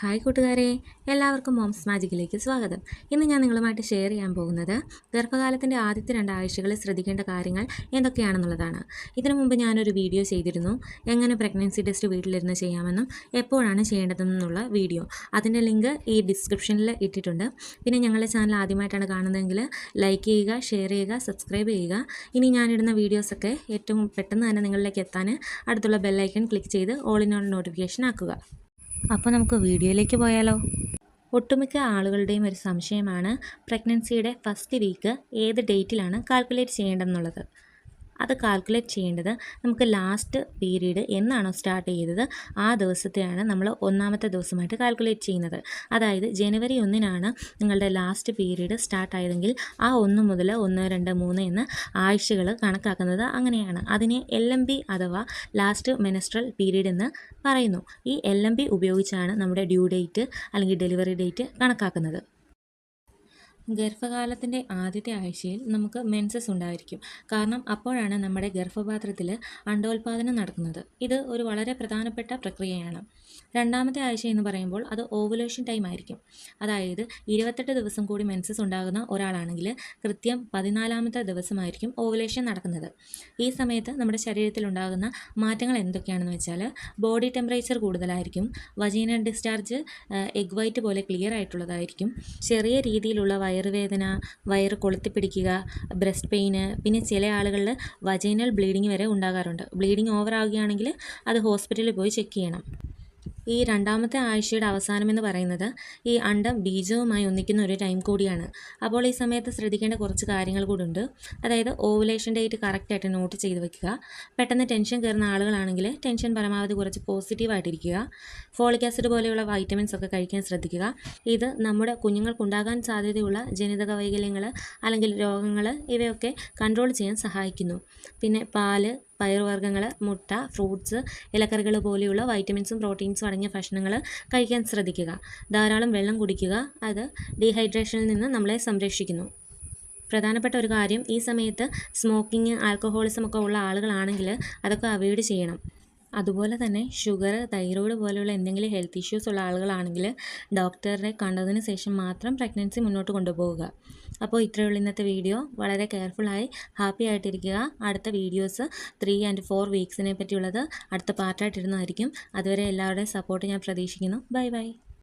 Hi കൂട്ടുകാരെ എല്ലാവർക്കും moms മാജിക്കിലേക്ക് സ്വാഗതം. ഇന്ന് ഞാൻ നിങ്ങളുമായിട്ട് ഷെയർ ചെയ്യാൻ പോകുന്നത് ഗർഭകാലത്തിന്റെ ആദ്യത്തെ രണ്ടാഴ്ചകളിൽ ശ്രദ്ധിക്കേണ്ട കാര്യങ്ങൾ എന്തൊക്കെയാണെന്നുള്ളതാണ്. ഇതിനു മുമ്പ് ഞാനൊരു വീഡിയോ ചെയ്തിരുന്നു. എങ്ങനെ പ്രഗ്നൻസി ടെസ്റ്റ് വീട്ടിലിരുന്ന് ചെയ്യാമെന്നും എപ്പോഴാണ് ചെയ്യേണ്ടതെന്നുള്ള വീഡിയോ. അതിന്റെ ലിങ്ക് ഈ ഡിസ്ക്രിപ്ഷനിൽ ഇട്ടിട്ടുണ്ട്. പിന്നെ ഞങ്ങളുടെ ചാനൽ ആദ്യമായിട്ടാണ് കാണുന്നതെങ്കിൽ ലൈക്ക് ചെയ്യുക ഷെയർ ചെയ്യുക സബ്സ്ക്രൈബ് ചെയ്യുക. ഇനി ഞാനിടുന്ന വീഡിയോസൊക്കെ ഏറ്റവും പെട്ടെന്ന് തന്നെ നിങ്ങളിലേക്ക് എത്താൻ അടുത്തുള്ള ബെല്ലൈക്കൺ ക്ലിക്ക് ചെയ്ത് ഓൾ ഇൻ ഓൾ നോട്ടിഫിക്കേഷൻ ആക്കുക. അപ്പോൾ നമുക്ക് വീഡിയോയിലേക്ക് പോയാലോ. ഒട്ടുമിക്ക ആളുകളുടെയും ഒരു സംശയമാണ് പ്രഗ്നൻസിയുടെ ഫസ്റ്റ് വീക്ക് ഏത് ഡേറ്റിലാണ് കാൽക്കുലേറ്റ് ചെയ്യേണ്ടതെന്നുള്ളത്. അത് കാൽക്കുലേറ്റ് ചെയ്യേണ്ടത് നമുക്ക് ലാസ്റ്റ് പീരീഡ് എന്നാണോ സ്റ്റാർട്ട് ചെയ്തത്? ആ ദിവസത്തെയാണ് നമ്മൾ ഒന്നാമത്തെ ദിവസമായിട്ട് കാൽക്കുലേറ്റ് ചെയ്യുന്നത്. അതായത് ജനുവരി ഒന്നിനാണ് നിങ്ങളുടെ ലാസ്റ്റ് പീരീഡ് സ്റ്റാർട്ട് ആയതെങ്കിൽ ആ ഒന്ന് മുതൽ ഒന്ന് രണ്ട് മൂന്ന് എന്ന് ആഴ്ചകൾ കണക്കാക്കുന്നത് അങ്ങനെയാണ്. അതിനെ എൽ എം ബി അഥവാ ലാസ്റ്റ് മെനസ്ട്രൽ പീരീഡ് എന്ന് പറയുന്നു. ഈ എൽ എം ബി ഉപയോഗിച്ചാണ് നമ്മുടെ ഡ്യൂ ഡേറ്റ് അല്ലെങ്കിൽ ഡെലിവറി ഡേറ്റ് കണക്കാക്കുന്നത്. ഗർഭകാലത്തിന്റെ ആദ്യത്തെ ആഴ്ചയിൽ നമുക്ക് മെൻസസ് ഉണ്ടായിരിക്കും. കാരണം അപ്പോഴാണ് നമ്മുടെ ഗർഭപാത്രത്തിൽ അണ്ടോൽപാദനം നടക്കുന്നത്. ഇത് ഒരു വളരെ പ്രധാനപ്പെട്ട പ്രക്രിയയാണ്. രണ്ടാമത്തെ ആഴ്ച എന്ന് പറയുമ്പോൾ അത് ഓവുലേഷൻ ടൈം ആയിരിക്കും. അതായത് ഇരുപത്തെട്ട് ദിവസം കൂടി മെൻസസ് ഉണ്ടാകുന്ന ഒരാളാണെങ്കിൽ കൃത്യം പതിനാലാമത്തെ ദിവസമായിരിക്കും ഓവുലേഷൻ നടക്കുന്നത്. ഈ സമയത്ത് നമ്മുടെ ശരീരത്തിൽ ഉണ്ടാകുന്ന മാറ്റങ്ങൾ എന്തൊക്കെയാണെന്ന് വെച്ചാൽ ബോഡി ടെമ്പറേച്ചർ കൂടുതലായിരിക്കും. വജീന ഡിസ്ചാർജ് എഗ് വൈറ്റ് പോലെ ക്ലിയർ ആയിട്ടുള്ളതായിരിക്കും. ചെറിയ രീതിയിലുള്ള വയറുവേദന വയറ് കൊളുത്തിപ്പിടിക്കുക ബ്രസ്റ്റ് പെയിന് പിന്നെ ചില ആളുകളിൽ വജൈനൽ ബ്ലീഡിങ് വരെ ഉണ്ടാകാറുണ്ട്. ബ്ലീഡിങ് ഓവർ ആവുകയാണെങ്കിൽ അത് ഹോസ്പിറ്റലിൽ പോയി ചെക്ക് ചെയ്യണം. ഈ രണ്ടാമത്തെ ആഴ്ചയുടെ അവസാനം എന്ന് പറയുന്നത് ഈ അണ്ടം ബീജവുമായി ഒന്നിക്കുന്ന ഒരു ടൈം കൂടിയാണ്. അപ്പോൾ ഈ സമയത്ത് ശ്രദ്ധിക്കേണ്ട കുറച്ച് കാര്യങ്ങൾ കൂടി ഉണ്ട്. അതായത് ഓവുലേഷൻ ഡേറ്റ് കറക്റ്റായിട്ട് നോട്ട് ചെയ്ത് വെക്കുക. പെട്ടെന്ന് ടെൻഷൻ കയറുന്ന ആളുകളാണെങ്കിൽ ടെൻഷൻ പരമാവധി കുറച്ച് പോസിറ്റീവായിട്ടിരിക്കുക ഫോളിക് ആസിഡ് പോലെയുള്ള വൈറ്റമിൻസ് ഒക്കെ കഴിക്കാൻ ശ്രദ്ധിക്കുക. ഇത് നമ്മുടെ കുഞ്ഞുങ്ങൾക്കുണ്ടാകാൻ സാധ്യതയുള്ള ജനിതക വൈകല്യങ്ങൾ അല്ലെങ്കിൽ രോഗങ്ങൾ ഇവയൊക്കെ കൺട്രോൾ ചെയ്യാൻ സഹായിക്കുന്നു. പിന്നെ പാൽ പയറുവർഗങ്ങൾ മുട്ട ഫ്രൂട്ട്സ് ഇലക്കറികൾ പോലെയുള്ള വൈറ്റമിൻസും പ്രോട്ടീൻസും അടങ്ങിയ ഭക്ഷണങ്ങൾ കഴിക്കാൻ ശ്രദ്ധിക്കുക. ധാരാളം വെള്ളം കുടിക്കുക അത് ഡീഹൈഡ്രേഷനിൽ നിന്ന് നമ്മളെ സംരക്ഷിക്കുന്നു. പ്രധാനപ്പെട്ട ഒരു കാര്യം ഈ സമയത്ത് സ്മോക്കിങ് ആൽക്കഹോളിസം ഒക്കെ ഉള്ള ആളുകളാണെങ്കിൽ അതൊക്കെ അവോയ്ഡ് ചെയ്യണം. അതുപോലെ തന്നെ ഷുഗർ തൈറോയ്ഡ് പോലെയുള്ള എന്തെങ്കിലും ഹെൽത്ത് ഇഷ്യൂസ് ഉള്ള ആളുകളാണെങ്കിൽ ഡോക്ടറെ കണ്ടതിന് ശേഷം മാത്രം പ്രഗ്നൻസി മുന്നോട്ട് കൊണ്ടുപോവുക. അപ്പോൾ ഇത്രയുള്ള ഇന്നത്തെ വീഡിയോ. വളരെ കെയർഫുള്ളായി ഹാപ്പി ആയിട്ടിരിക്കുക. അടുത്ത വീഡിയോസ് ത്രീ ആൻഡ് ഫോർ വീക്സിനെ പറ്റിയുള്ളത് അടുത്ത പാർട്ടായിട്ടിരുന്നതായിരിക്കും അതുവരെ എല്ലാവരുടെയും സപ്പോർട്ട് ഞാൻ പ്രതീക്ഷിക്കുന്നു. Bye bye.